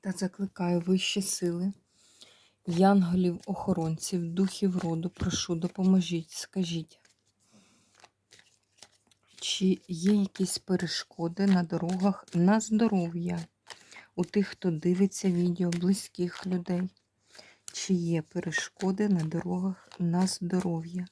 Та закликаю вищі сили, янголів, охоронців, духів роду, прошу, допоможіть, скажіть, чи є якісь перешкоди на дорогах на здоров'я у тих, хто дивиться відео, близьких людей? Чи є перешкоди на дорогах на здоров'я?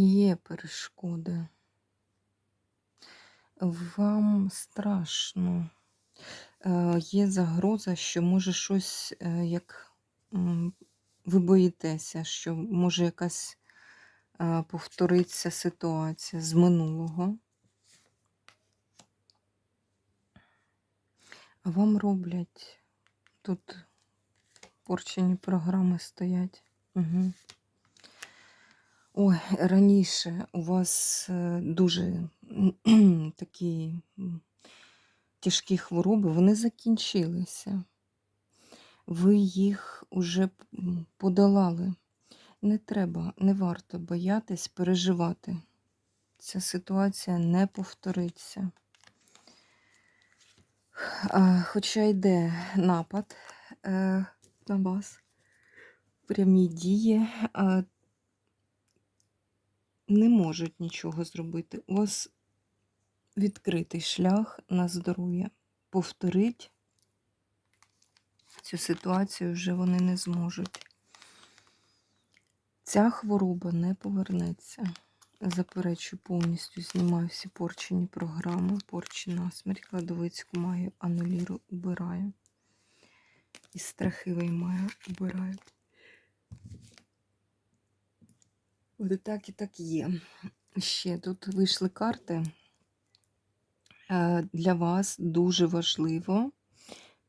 Є перешкоди. Вам страшно. Е, Є загроза, що може щось, е, як ви боїтеся, що може якась е, повториться ситуація з минулого. А вам роблять тут порчені програми стоять. Угу. Ой, раніше у вас е, дуже такі тяжкі хвороби, вони закінчилися. Ви їх уже подолали. Не треба, не варто боятись переживати. Ця ситуація не повториться. Хоча йде напад е, на вас, прямі дії, не можуть нічого зробити. У вас відкритий шлях на здоров'я. Повторить цю ситуацію вже вони не зможуть. Ця хвороба не повернеться. Заперечу повністю, знімаю всі порчені програми, порчі насмерть, кладовицьку маю, анулірую, убираю. І страхи виймаю, убираю. І так і так є. Ще тут вийшли карти. Е, Для вас дуже важливо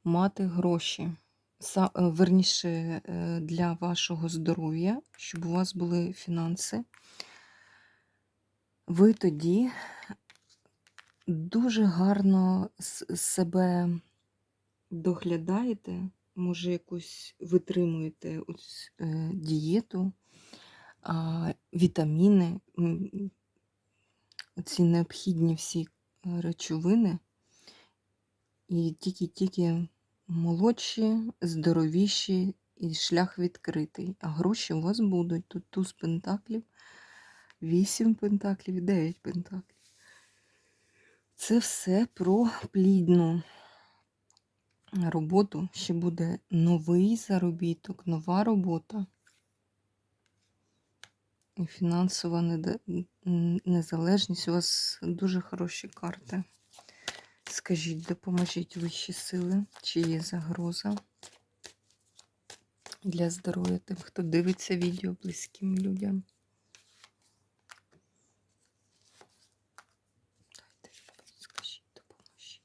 мати гроші. Е, Верніше е, для вашого здоров'я, щоб у вас були фінанси. Ви тоді дуже гарно себе доглядаєте, може, якусь витримуєте ось, дієту, вітаміни, ці необхідні всі е, речовини, і тільки-тільки молодші, здоровіші, і шлях відкритий. А гроші у вас будуть. Тут туз пентаклів, вісім пентаклів, і дев'ять пентаклів. Це все про плідну роботу. Ще буде новий заробіток, нова робота. Фінансова незалежність. У вас дуже хороші карти. Скажіть, допоможіть вищі сили, чи є загроза для здоров'я тим, хто дивиться відео близьким людям. Дайте, скажіть, допоможіть.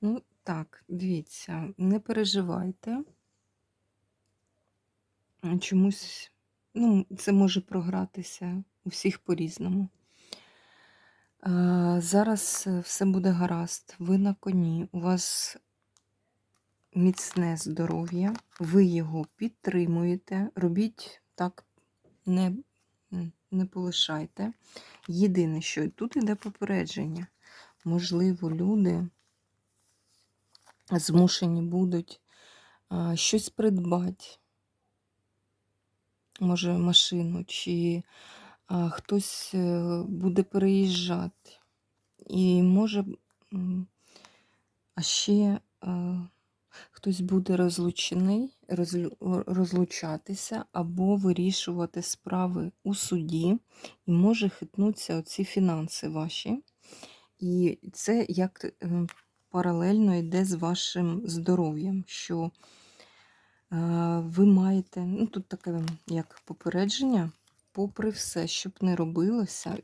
Ну, так, дивіться, не переживайте. Чомусь, ну, це може програтися у всіх по-різному. Зараз е, все буде гаразд. Ви на коні, у вас міцне здоров'я, ви його підтримуєте. Робіть так, не, не полишайте. Єдине, що тут іде попередження. Можливо, люди змушені будуть щось придбати. Може, машину, чи хтось е, буде переїжджати. І може, а ще е, Хтось буде розлучений, розлучатися або вирішувати справи у суді, і може хитнутися оці фінанси ваші. І це як е, паралельно йде з вашим здоров'ям, що е, ви маєте, ну тут таке як попередження, попри все, щоб не робилося,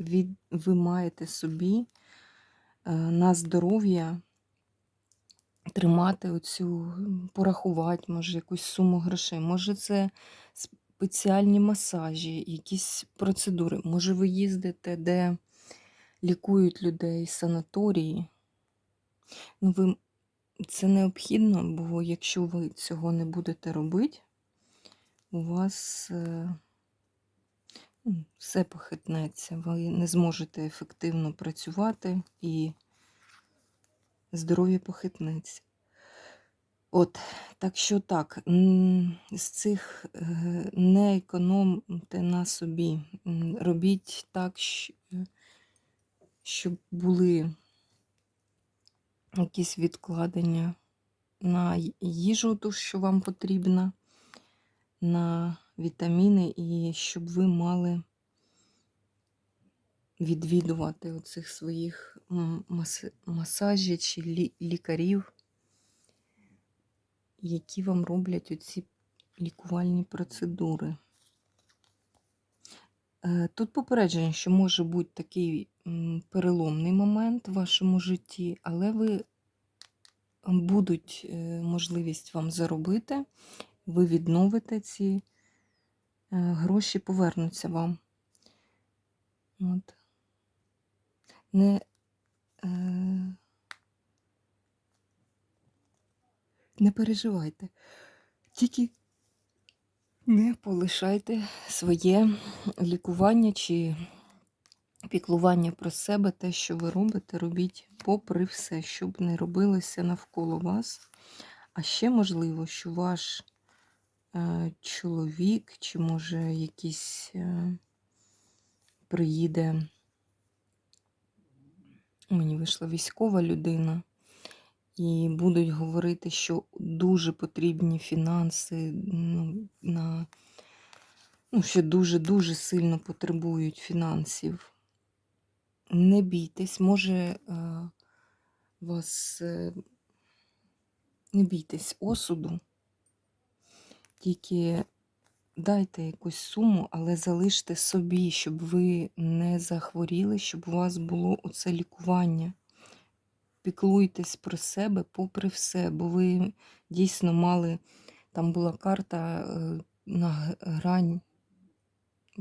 ви маєте собі е, на здоров'я тримати оцю, порахувати, може, якусь суму грошей. Може, це спеціальні масажі, якісь процедури. Може, ви їздите, де лікують людей, санаторії. Ну, ви... Це необхідно, бо якщо ви цього не будете робити, у вас е, ну, все похитнеться, ви не зможете ефективно працювати і здоров'я похитнеться. От, так що так, з цих е, не економте на собі. Робіть так, е, щоб були якісь відкладення на їжу, ту, що вам потрібна, на вітаміни, і щоб ви мали відвідувати оцих своїх масажів чи лікарів, які вам роблять оці лікувальні процедури. Е, Тут попередження, що може бути такий переломний момент в вашому житті, але ви будуть е, можливість вам заробити, ви відновите ці е, гроші, повернуться вам. От. Не, е, не переживайте. Тільки не полишайте своє лікування чи піклування про себе, те, що ви робите, робіть попри все, щоб не робилося навколо вас. А ще можливо, що ваш е, чоловік, чи може якийсь е, приїде, мені вийшла військова людина, і будуть говорити, що дуже потрібні фінанси ну, на ну, що дуже-дуже сильно потребують фінансів. Не бійтесь, може е, вас е, не бійтесь осуду, тільки дайте якусь суму, але залиште собі, щоб ви не захворіли, щоб у вас було оце лікування. Піклуйтесь про себе попри все, бо ви дійсно мали, там була карта е, на грань,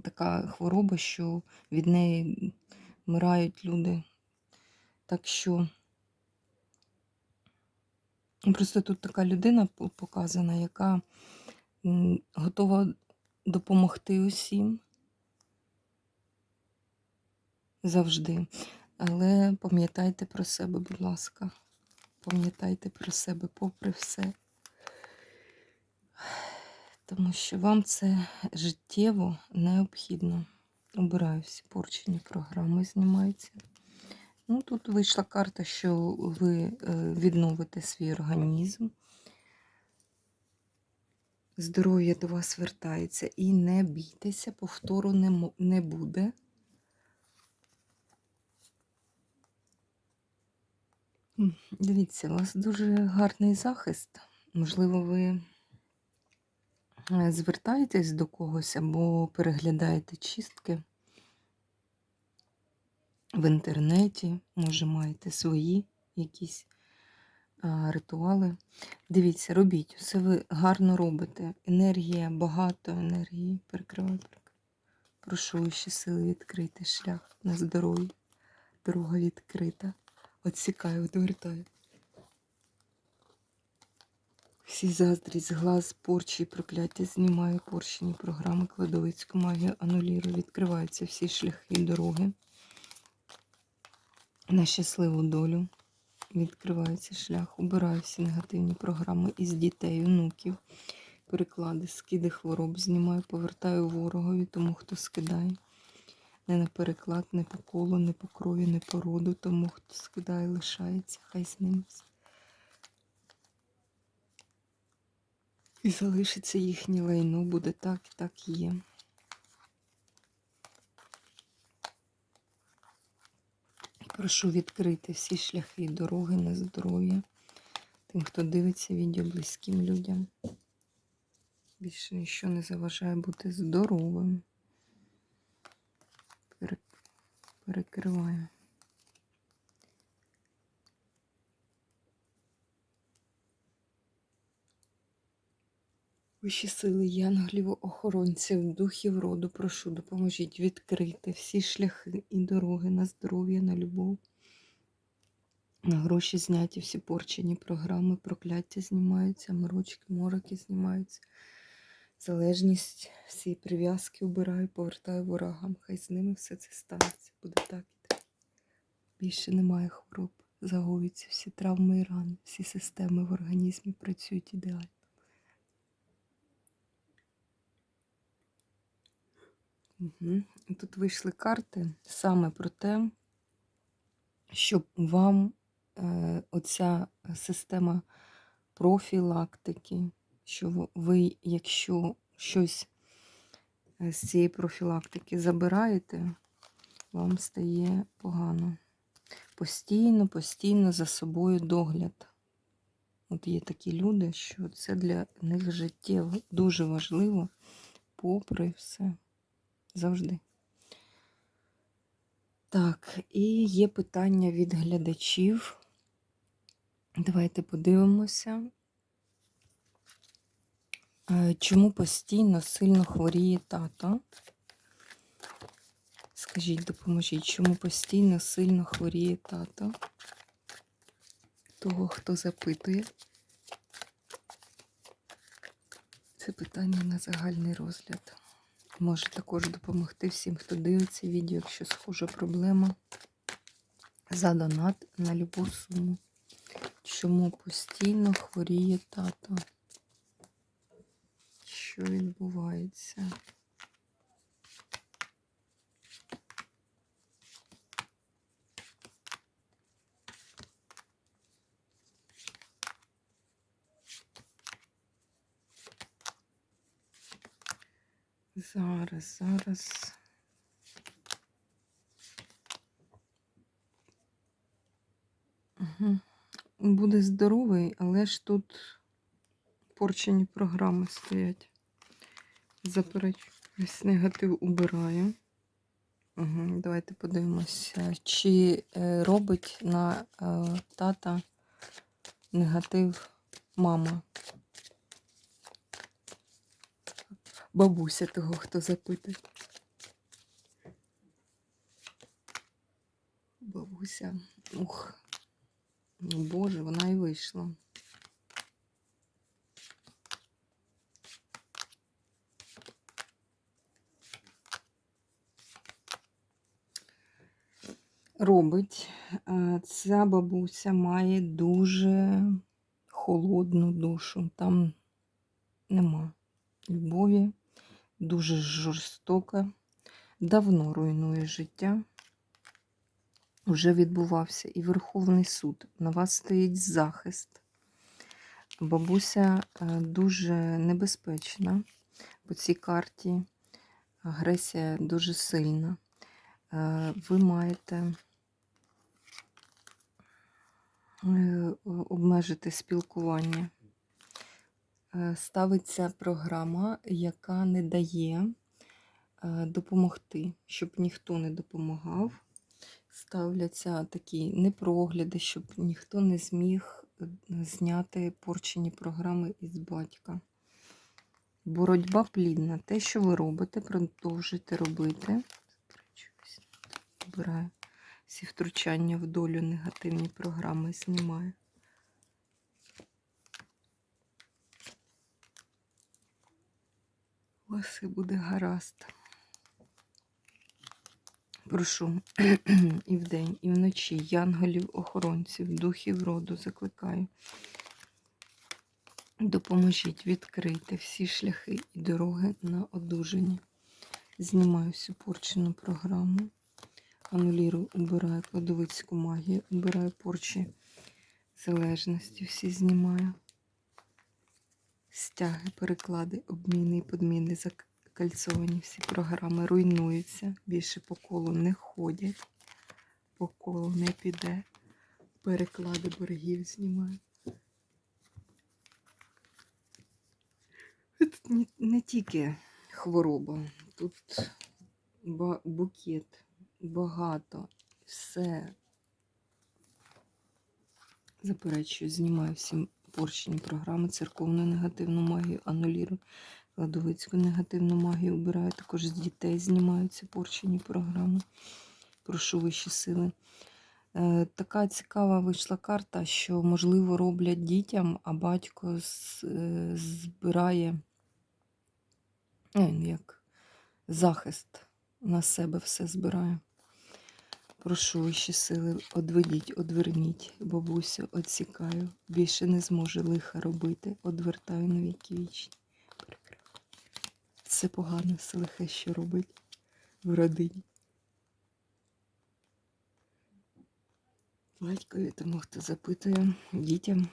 така хвороба, що від неї вмирають люди. Так що просто тут така людина показана, яка готова допомогти усім завжди. Але пам'ятайте про себе, будь ласка. Пам'ятайте про себе попри все. Тому що вам це життєво необхідно. Обираю всі порчені програми, знімаються. Ну, тут вийшла карта, що ви е, відновите свій організм. Здоров'я до вас вертається і не бійтеся, повтору не, не буде. Дивіться, у вас дуже гарний захист. Можливо, ви звертаєтесь до когось або переглядаєте чистки в інтернеті, може, маєте свої якісь ритуали. Дивіться, робіть, все ви гарно робите. Енергія, багато енергії. Перекриваю, перекриваю. Прошу вищі сили відкрити шлях на здоров'я. Дорога відкрита. Отсікаю, відвертаю. Всі заздрість, глаз, порчі прокляття знімаю порщені програми, кладовицьку магію анулірую. Відкриваються всі шляхи і дороги. На щасливу долю. Відкривається шлях. Убираю всі негативні програми із дітей, онуків. Переклади, скиди хвороб знімаю, повертаю ворогові, тому хто скидає. Не на переклад, не по колу, не по крові, не по роду, тому хто скидає, лишається, хай з ним все. І залишиться їхнє лайно, буде так і так є. Прошу відкрити всі шляхи і дороги на здоров'я. Тим, хто дивиться відео близьким людям. Більше нічого не заважає бути здоровим. Перекриваю. Вищі сили янголів, охоронців, духів роду, прошу, допоможіть відкрити всі шляхи і дороги на здоров'я, на любов, на гроші зняті, всі порчені програми, прокляття знімаються, морочки, мороки знімаються. Залежність, всі прив'язки убираю, повертаю ворогам. Хай з ними все це станеться. Буде так і так. Більше немає хвороб. Загоюються всі травми і рани, всі системи в організмі працюють ідеально. Угу. Тут вийшли карти саме про те, щоб вам е, оця система профілактики, що ви, якщо щось е, з цієї профілактики забираєте, вам стає погано. Постійно, постійно за собою догляд. От є такі люди, що це для них життєво дуже важливо, попри все. Завжди. Так, і є питання від глядачів. Давайте подивимося. Е, Чому постійно сильно хворіє тато? Скажіть, допоможіть, чому постійно сильно хворіє тато? Того, хто запитує. Це питання на загальний розгляд. Може також допомогти всім, хто дивиться відео, якщо схожа проблема. За донат на любу суму. Чому постійно хворіє тато? Що відбувається? Зараз, зараз. Угу. Буде здоровий, але ж тут порчені програми стоять. Заперечу. Весь негатив убираю. Угу. Давайте подивимося, чи е, робить на е, тата негатив мама. Бабуся того, хто запитує. Бабуся. Ух. Ну, Боже, вона і вийшла. Робить. Ця бабуся має дуже холодну душу. Там нема любові, дуже жорстока, давно руйнує життя. Вже відбувався і Верховний суд. На вас стоїть захист. Бабуся е, дуже небезпечна по цій карті. Агресія дуже сильна. Е, Ви маєте е, обмежити спілкування. Е, Ставиться програма, яка не дає е, допомогти, щоб ніхто не допомагав ставляться такі непрогляди, щоб ніхто не зміг е, зняти порчені програми із батька. Боротьба плідна. Те, що ви робите, продовжуйте робити. Обираю всі втручання в долю негативні програми знімаю. Вас все буде гаразд. Прошу і вдень, і вночі янголів, охоронців, духів роду закликаю. Допоможіть відкрити всі шляхи і дороги на одужання. Знімаю всю порчену програму. Анулірую, убираю кладовицьку магію, убираю порчі залежності, всі знімаю. Стяги, переклади, обміни і подміни закальцовані. Всі програми руйнуються. Більше по колу не ходять. По колу не піде. Переклади боргів знімаю. Тут не, тільки хвороба, тут букет, багато, все. Заперечую, знімаю всі поршні програми, церковну негативну магію, анулірую, кладовицьку негативну магію убираю. Також з дітей знімаються порчені програми. Прошу вищі сили. Е, Така цікава вийшла карта, що, можливо, роблять дітям, а батько е, збирає ну, як захист на себе все збирає. Прошу вищі сили, одведіть, одверніть, бабусю, отсікаю. Більше не зможе лиха робити, одвертаю на віки вічні. Це погано, все лихе, що робить в родині. Батькові, тому хто запитує, дітям,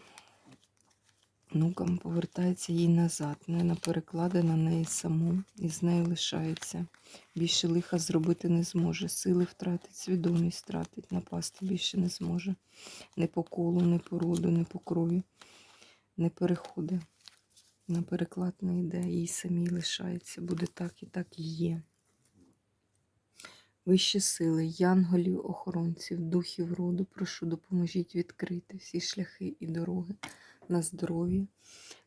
внукам повертається їй назад, не на переклади на неї саму, і з нею лишається. Більше лиха зробити не зможе. Сили втратить, свідомість втратить, напасти більше не зможе. Не по колу, не по роду, не по крові, не переходить. На переклад не йде, їй самій лишається. Буде так і так і є. Вищі сили, янголів, охоронців, духів роду, прошу, допоможіть відкрити всі шляхи і дороги на здоров'я.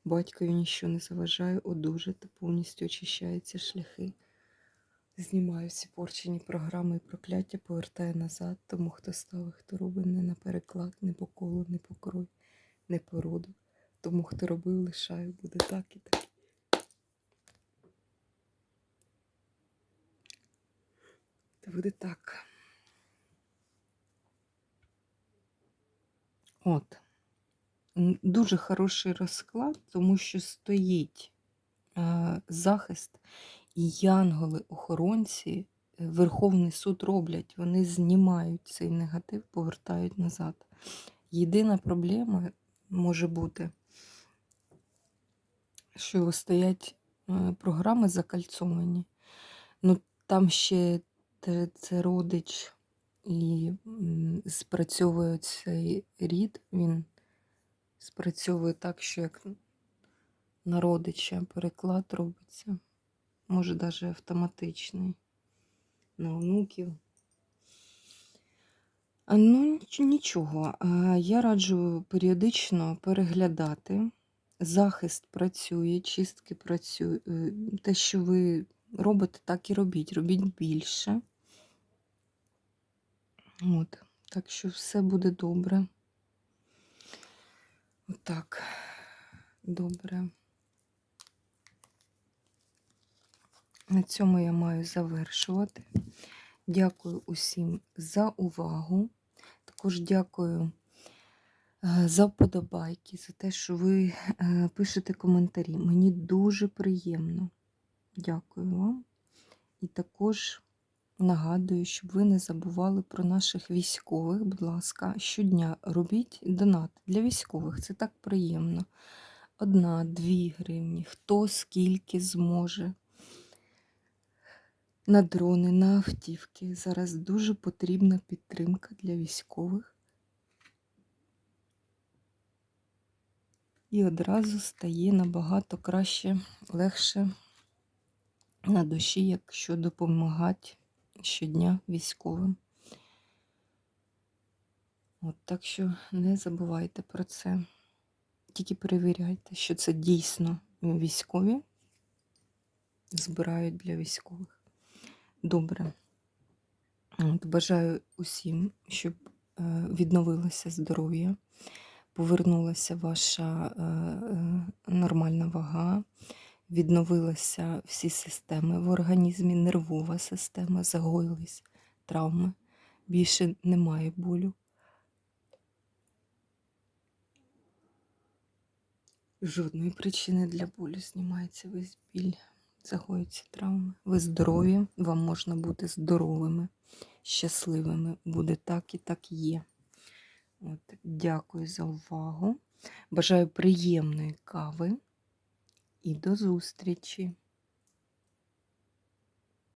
Батькові нічого не заважає, одужати, повністю очищаються шляхи. Знімаю всі порчені програми і прокляття, повертаю назад, тому хто ставить, хто робить не на переклад, не по колу, не по крові, не по роду. Тому хто робив, лишаю, буде так і так. Та буде так. От. Дуже хороший розклад, тому що стоїть захист і янголи-охоронці, е, Верховний суд роблять, вони знімають цей негатив, повертають назад. Єдина проблема може бути, що стоять е, програми закальцовані. Ну, там ще це родич і спрацьовує цей рід, він спрацьовує так, що як на переклад робиться. Може, навіть автоматичний на онуків. Ну, нічого. Я раджу періодично переглядати. Захист працює, чистки працює. Е, Те, що ви робите, так і робіть. Робіть більше. От. Так що все буде добре. Отак. Добре. На цьому я маю завершувати. Дякую усім за увагу. Також дякую е, за вподобайки, за те, що ви е, пишете коментарі. Мені дуже приємно. Дякую вам. І також нагадую, щоб ви не забували про наших військових. Будь ласка, щодня робіть донат для військових. Це так приємно. Одна, дві гривні, хто скільки зможе. На дрони, на автівки. Зараз дуже потрібна підтримка для військових. І одразу стає набагато краще, легше на душі, якщо допомагати щодня військовим. От, так що не забувайте про це. Тільки перевіряйте, що це дійсно військові збирають для військових. Добре. От, бажаю усім, щоб е, відновилося здоров'я, повернулася ваша е, е, нормальна вага, відновилися всі системи в організмі, нервова система, загоїлись травми. Більше немає болю. Жодної причини для болю знімається весь біль, загоюються травми. Ви здорові, вам можна бути здоровими, щасливими. Буде так і так є. От, дякую за увагу. Бажаю приємної кави. І до зустрічі!